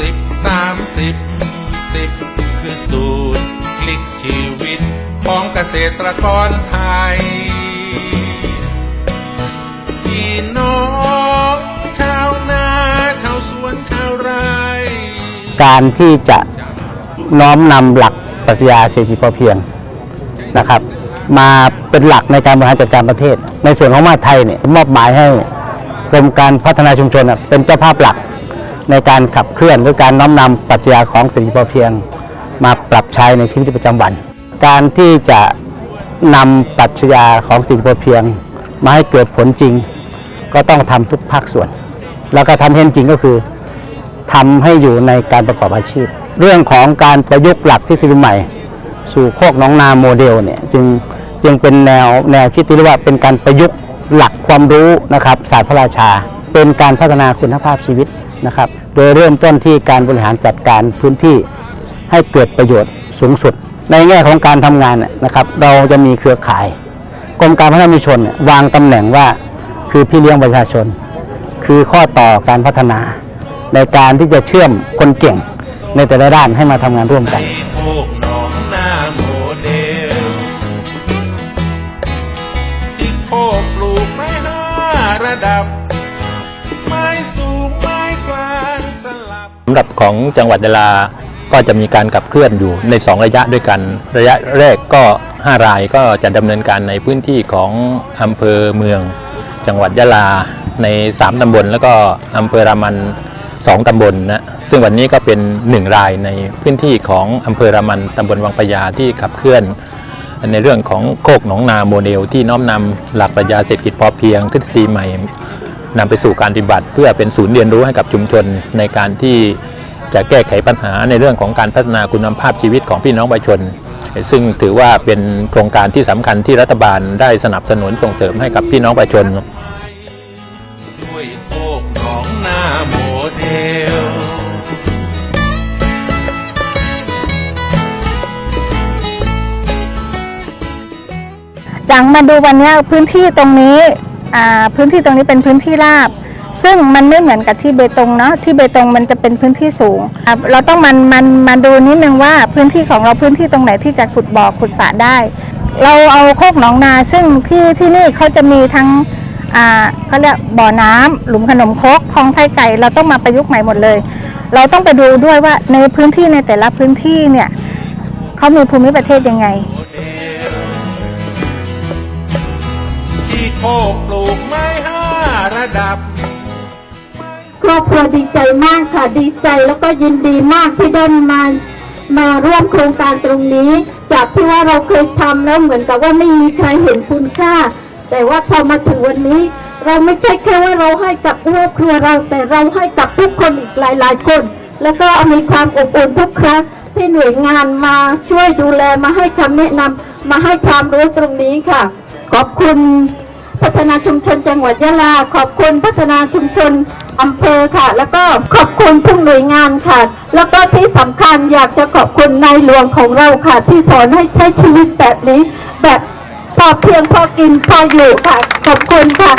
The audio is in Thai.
สิบสามสิบสิบคือสูตรพลิกชีวิตของเกษตรกรไทยพี่น้องชาวนาชาวสวนชาวไร่การที่จะน้อมนำหลักปรัชญาเศรษฐกิจพอเพียงนะครับ มาเป็นหลักในการบริหารจัดการประเทศ ในส่วนของมหาไทยเนี่ยมอบหมายให้กรมการพัฒนาชุมชนเป็นเจ้าภาพหลัก ในการขับเคลื่อนหรือการน้อมนำปรัชญาของเศรษฐกิจพอเพียง มาปรับใช้ในชีวิตประจำวัน การที่จะนำปรัชญาของเศรษฐกิจพอเพียง มาให้เกิดผลจริง ก็ต้องทำทุกภาคส่วน แล้วก็ทำให้จริงก็คือทำให้อยู่ในการประกอบอาชีพ เรื่องของการประยุกต์หลักทฤษฎีใหม่ สู่โคกน้องนาโมเดลเนี่ยจึงจึงเป็นแนวแนวคิดที่เรียกว่าเป็นการประยุกต์หลักความรู้นะครับศาสตร์พระราชา เป็นการพัฒนาคุณภาพชีวิต นะครับ โดยเริ่มต้นที่การบริหารจัดการพื้นที่ให้เกิดประโยชน์สูงสุด ในแง่ของการทำงานนะครับ เราจะมีเครือข่ายกรมการพัฒนาชุมชนวางตำแหน่งว่าคือพี่เลี้ยงประชาชน คือข้อต่อการพัฒนา ในการที่จะเชื่อมคนเก่งในแต่ละด้านให้มาทำงานร่วมกันโคกหำหรับของจังหวัดยะลาก็จะมีการขับเคลื่อนอยู่ใน 2 ระยะด้วยกัน ระยะแรกก็ 5 รายก็จะดำเนินการในพื้นที่ของอำเภอเมือง จังหวัดยะลาใน 3ตำบลแล้วก็อำเภอรามัน 2ตำบลนะซึ่งวันนี้ก็เป็น 1 รายในพื้นที่ของอำเภอรามันตำบลวังปยาที่ขับเคลื่อน ในเรื่องของโคกหนองนาโมเดลที่น้อมนำหลักปรัชญาเศรษฐกิจพอเพียงทฤษฎีใหม่ นำไปสู่การปฏิบัติ เพื่อเป็นศูนย์เรียนรู้ให้กับชุมชนในการที่จะแก้ไขปัญหาในเรื่องของการพัฒนาคุณภาพชีวิตของพี่น้องประชาชน ซึ่งถือว่าเป็นโครงการที่สำคัญที่รัฐบาลได้สนับสนุนส่งเสริมให้กับพี่น้องประชาชนด้วยโคกหนองนาโมเดลอย่างมาดูวันนี้พื้นที่ตรงนี้ พื้นที่ตรงนี้เป็นพื้นที่ราบ ซึ่งมันไม่เหมือนกับที่เบตงเนาะที่เบตงมันจะเป็นพื้นที่สูง เราต้องมันมันมาดูนิดนึงว่าพื้นที่ของเราพื้นที่ตรงไหนที่จะขุดบ่อขุดสระได้ เราเอาโคกหนองนาซึ่งที่ที่นี่เขาจะมีทั้งอ่าเขาเรียกบ่อน้ำหลุมขนมคกคลองไทยไก่เราต้องมาประยุกต์ใหม่หมดเลย เราต้องไปดูด้วยว่าในพื้นที่ในแต่ละพื้นที่เนี่ยเขามีภูมิประเทศยังไง ระดับ ครอบครัวดีใจมากค่ะดีใจแล้วก็ยินดีมากที่ได้มามาร่วมโครงการตรงนี้ จากที่ว่าเราเคยทำแล้วเหมือนกับว่าไม่มีใครเห็นคุณค่า แต่ว่าพอมาถึงวันนี้ เราไม่ใช่แค่ว่าเราให้กับครอบครัวเรา แต่เราให้กับทุกคนอีกหลาย ๆ คน แล้วก็มีความอบอุ่นทุกครั้งที่หน่วยงานมาช่วยดูแลมาให้คำแนะนำมาให้ความรู้ตรงนี้ค่ะ ขอบคุณ พัฒนาชุมชนจังหวัดยะลา ขอบคุณพัฒนาชุมชนอำเภอค่ะ แล้วก็ขอบคุณทุกหน่วยงานค่ะ แล้วก็ที่สำคัญอยากจะขอบคุณนายหลวงของเราค่ะ ที่สอนให้ใช้ชีวิตแบบนี้ แบบพอเพียงพอกินพออยู่ค่ะ ขอบคุณค่ะ